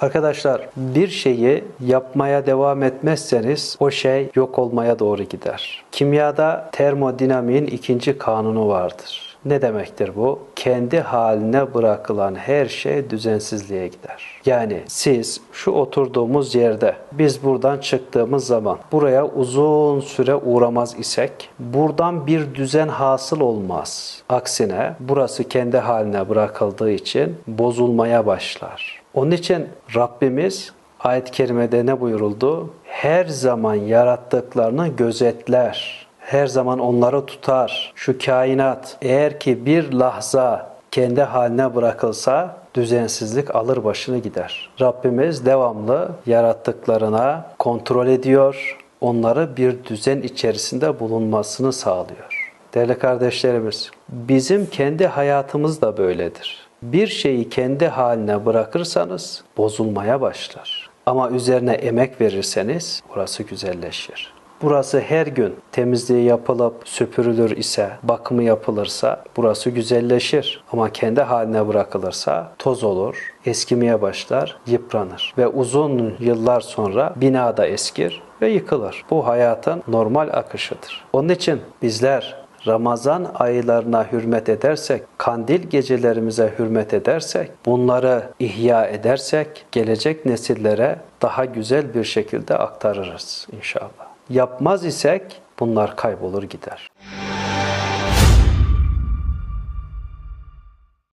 Arkadaşlar bir şeyi yapmaya devam etmezseniz o şey yok olmaya doğru gider. Kimyada termodinamiğin ikinci kanunu vardır. Ne demektir bu? Kendi haline bırakılan her şey düzensizliğe gider. Yani siz şu oturduğumuz yerde biz buradan çıktığımız zaman buraya uzun süre uğramaz isek buradan bir düzen hasıl olmaz. Aksine burası kendi haline bırakıldığı için bozulmaya başlar. Onun için Rabbimiz ayet-i kerimede ne buyuruldu? Her zaman yarattıklarını gözetler. Her zaman onları tutar. Şu kainat eğer ki bir lahza kendi haline bırakılsa düzensizlik alır başını gider. Rabbimiz devamlı yarattıklarına kontrol ediyor. Onları bir düzen içerisinde bulunmasını sağlıyor. Değerli kardeşlerimiz, bizim kendi hayatımız da böyledir. Bir şeyi kendi haline bırakırsanız bozulmaya başlar. Ama üzerine emek verirseniz orası güzelleşir. Burası her gün temizliği yapılıp süpürülür ise, bakımı yapılırsa burası güzelleşir. Ama kendi haline bırakılırsa toz olur, eskimeye başlar, yıpranır ve uzun yıllar sonra bina da eskir ve yıkılır. Bu hayatın normal akışıdır. Onun için bizler Ramazan aylarına hürmet edersek, kandil gecelerimize hürmet edersek, bunları ihya edersek gelecek nesillere daha güzel bir şekilde aktarırız inşallah. Yapmaz isek bunlar kaybolur gider.